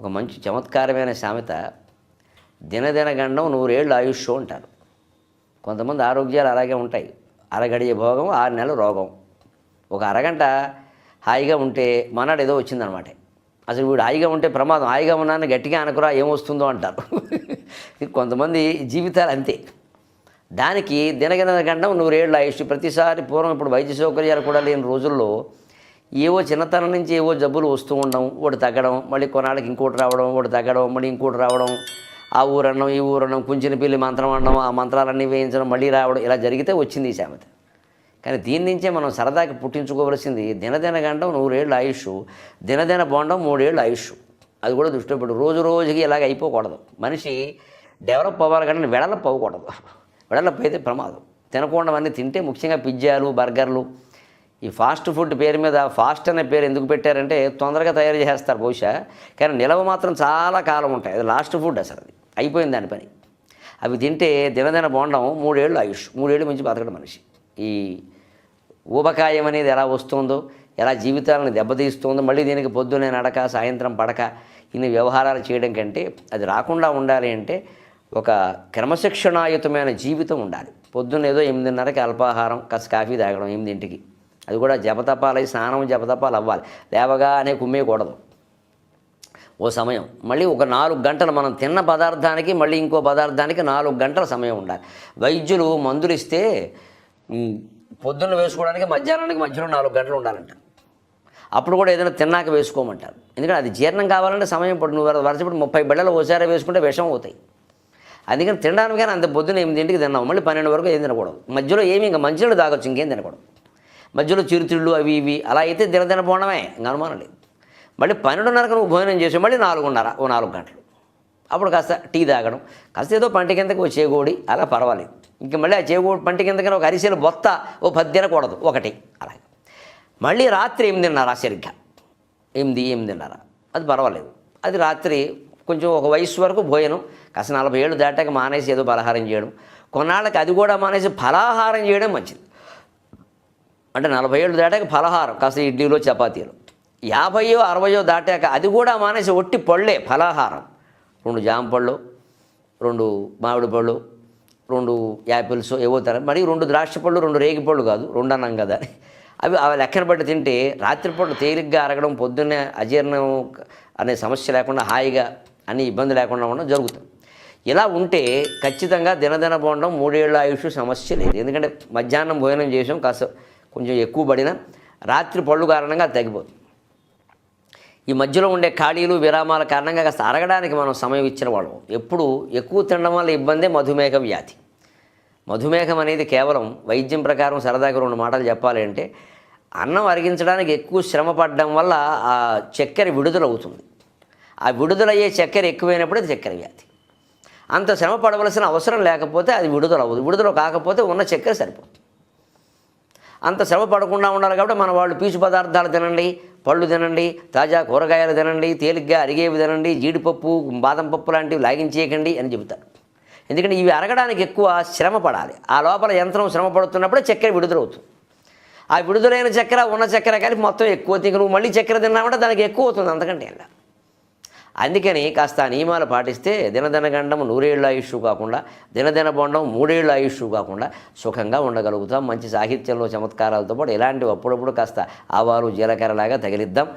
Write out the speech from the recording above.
ఒక మంచి చమత్కారమైన సామెత దినదిన గండం నూరేళ్ళు ఆయుష్ ఉంటారు కొంతమంది ఆరోగ్యాలు అలాగే ఉంటాయి. అరగడియ భోగం ఆరు నెలలు రోగం. ఒక అరగంట హాయిగా ఉంటే మనాడు ఏదో వచ్చిందనమాట. అసలు వీడు హాయిగా ఉంటే ప్రమాదం. హాయిగా ఉన్నాను గట్టిగా అనకురా ఏమొస్తుందో అంటారు. కొంతమంది జీవితాలు అంతే. దానికి దినగన గండం నూరేళ్ళు ఆయుష్ ప్రతిసారి పూర్వం ఇప్పుడు వైద్య సౌకర్యాలు కూడా లేని రోజుల్లో ఏవో చిన్నతనం నుంచి ఏవో జబ్బులు వస్తూ ఉండడం ఒకటి తగ్గడం మళ్ళీ కొన్నాళ్ళకి ఇంకోటి రావడం ఒకటి తగ్గడం మళ్ళీ ఇంకోటి రావడం ఆ ఊరన్నం ఈ ఊరన్నం కుంచిన పిల్లి మంత్రం అనడం ఆ మంత్రాలన్నీ వేయించడం మళ్ళీ రావడం ఇలా జరిగితే వచ్చింది ఈ సామెత. కానీ దీని నుంచే మనం సరదాకి పుట్టించుకోవలసింది దినదిన గండం నూరేళ్ళు ఆయుష్ దినదిన బోండం మూడేళ్ళు ఆయుష్. అది కూడా దృష్టిలో పెట్టు రోజు రోజుకి ఇలాగ అయిపోకూడదు. మనిషి డెవలప్ అవ్వాలి కానీ వెడలప్ అవ్వకూడదు. వెడలప్ అయితే ప్రమాదం. తినకుండా అన్నీ తింటే ముఖ్యంగా పిజ్జాలు బర్గర్లు ఈ ఫాస్ట్ ఫుడ్ పేరు మీద ఫాస్ట్ అనే పేరు ఎందుకు పెట్టారంటే తొందరగా తయారు చేస్తారు బహుశా. కానీ నిలవ మాత్రం చాలా కాలం ఉంటాయి. అది లాస్ట్ ఫుడ్ అసలు అది. అయిపోయింది దాని పని. అవి తింటే దినదిన బోండం మూడేళ్ళు ఆయుష్. మూడేళ్ళు మించి బతకడం మనిషి. ఈ ఊబకాయం అనేది ఎలా వస్తుందో ఎలా జీవితాలను దెబ్బతీస్తుందో మళ్ళీ దీనికి పొద్దునే నడక సాయంత్రం పడక ఇన్ని వ్యవహారాలు చేయడం కంటే అది రాకుండా ఉండాలి అంటే ఒక క్రమశిక్షణాయుతమైన జీవితం ఉండాలి. పొద్దున్న ఏదో ఎనిమిదిన్నరకి అల్పాహారం కాస్త కాఫీ తాగడం ఎనిమిదింటికి. అది కూడా జపతపాలై స్నానం జపతపాలు అవ్వాలి. లేవగానే కుమ్మేయకూడదు. ఓ సమయం. మళ్ళీ ఒక నాలుగు గంటలు మనం తిన్న పదార్థానికి మళ్ళీ ఇంకో పదార్థానికి నాలుగు గంటల సమయం ఉండాలి. వైద్యులు మందులు ఇస్తే పొద్దున్న వేసుకోవడానికి మధ్యాహ్నానికి మధ్యలో నాలుగు గంటలు ఉండాలంట. అప్పుడు కూడా ఏదైనా తిన్నాక వేసుకోమంటారు. ఎందుకంటే అది జీర్ణం కావాలంటే సమయం పడు నువ్వు వరసపడి ముప్పై బిళ్ళలు ఓసారి వేసుకుంటే విషం అవుతాయి. అందుకని తినడానికి కానీ అంత పొద్దున ఎనిమిదింటికి తిన్నావు. మళ్ళీ పన్నెండు వరకు ఏం తినకూడదు. మధ్యలో ఏమి ఇంకా మంచినీళ్ళు తాగొచ్చు ఇంకేం తినకూడదు. మధ్యలో చిరుతిళ్ళు అవి ఇవి. అలా అయితే దినదిన పోవడమే అనుమానం లేదు. మళ్ళీ పన్నెండున్నరకు నువ్వు భోజనం చేసి మళ్ళీ నాలుగున్నర ఓ నాలుగు గంటలు. అప్పుడు కాస్త టీ తాగడం. కాస్త ఏదో పంట కిందకి ఓ చేగోడి అలా పర్వాలేదు. ఇంక మళ్ళీ ఆ చేగోడి పంట కిందకి ఒక అరిసెలు బొత్త ఓ పది తినకూడదు ఒకటి. అలాగే. మళ్ళీ రాత్రి ఎనిమిదిన్నర సరిగ్గా. ఎనిమిది ఎనిమిదిన్నర. అది పర్వాలేదు. అది రాత్రి కొంచెం ఒక వయసు వరకు భోజనం. కాస్త నలభై ఏళ్ళు దాటాక మానేసి ఏదో పలహారం చేయడం. కొన్నాళ్ళకి అది కూడా మానేసి ఫలాహారం చేయడం మంచిది. అంటే నలభై ఏళ్ళు దాటాక ఫలహారం కాస్త ఇడ్లీలో చపాతీలు. యాభైయో అరవయో దాటాక అది కూడా మానేసి ఒట్టి పళ్ళే ఫలాహారం. రెండు జామ పళ్ళు రెండు మామిడి పళ్ళు రెండు యాపిల్స్ ఏవో తర మరి రెండు ద్రాక్ష పళ్ళు రెండు రేగి పళ్ళు కాదు రెండు అన్నాం కదా. అవి అవి లెక్కన బట్టి తింటే రాత్రిపూట తేలిగ్గా అరగడం పొద్దున్నే అజీర్ణం అనే సమస్య లేకుండా హాయిగా అన్ని ఇబ్బంది లేకుండా ఉండడం జరుగుతుంది. ఇలా ఉంటే ఖచ్చితంగా దినదిన పోవడం మూడేళ్ళ ఆయుష్ సమస్య లేదు. ఎందుకంటే మధ్యాహ్నం భోజనం చేసాం కాస్త కొంచెం ఎక్కువ పడినా రాత్రి పళ్ళు కారణంగా అది తగ్గిపోతుంది. ఈ మధ్యలో ఉండే ఖాళీలు విరామాల కారణంగా కాస్త అరగడానికి మనం సమయం ఇచ్చిన వాళ్ళం. ఎప్పుడు ఎక్కువ తినడం వల్ల ఇబ్బందే మధుమేహ వ్యాధి. మధుమేహం అనేది కేవలం వైద్యం ప్రకారం సరదాగా రెండు మాటలు చెప్పాలి అంటే అన్నం అరిగించడానికి ఎక్కువ శ్రమ పడడం వల్ల ఆ చక్కెర విడుదలవుతుంది. ఆ విడుదలయ్యే చక్కెర ఎక్కువైనప్పుడు అది చక్కెర వ్యాధి. అంత శ్రమ పడవలసిన అవసరం లేకపోతే అది విడుదల అవ్వదు విడుదల కాకపోతే ఉన్న చక్కెర సరిపోతుంది అంత శ్రమ పడకుండా ఉండాలి కాబట్టి మన వాళ్ళు పీచు పదార్థాలు తినండి పళ్ళు తినండి తాజా కూరగాయలు తినండి తేలిగ్గా అరిగేవి తినండి జీడిపప్పు బాదం పప్పు లాంటివి లాగించేయకండి అని చెబుతారు. ఎందుకంటే ఇవి అరగడానికి ఎక్కువ శ్రమ పడాలి. ఆ లోపల యంత్రం శ్రమ పడుతున్నప్పుడే చక్కెర విడుదలవుతుంది. ఆ విడుదలైన చక్కెర ఉన్న చక్కెర కలిపి మొత్తం ఎక్కువ తింక నువ్వు మళ్ళీ చక్కెర తిన్నామంటే దానికి ఎక్కువ అవుతుంది అంతకంటే అందుకని కాస్త నియమాలు పాటిస్తే దినదిన గండం నూరేళ్ళ ఆయుష్ కాకుండా దినదిన బొండం మూడేళ్ళ ఆయుష్ కాకుండా సుఖంగా ఉండగలుగుతాం. మంచి సాహిత్యంలో చమత్కారాలతో పాటు ఇలాంటివి అప్పుడప్పుడు కాస్త ఆవాలు జీలకర్రలాగా తగిలిద్దాం.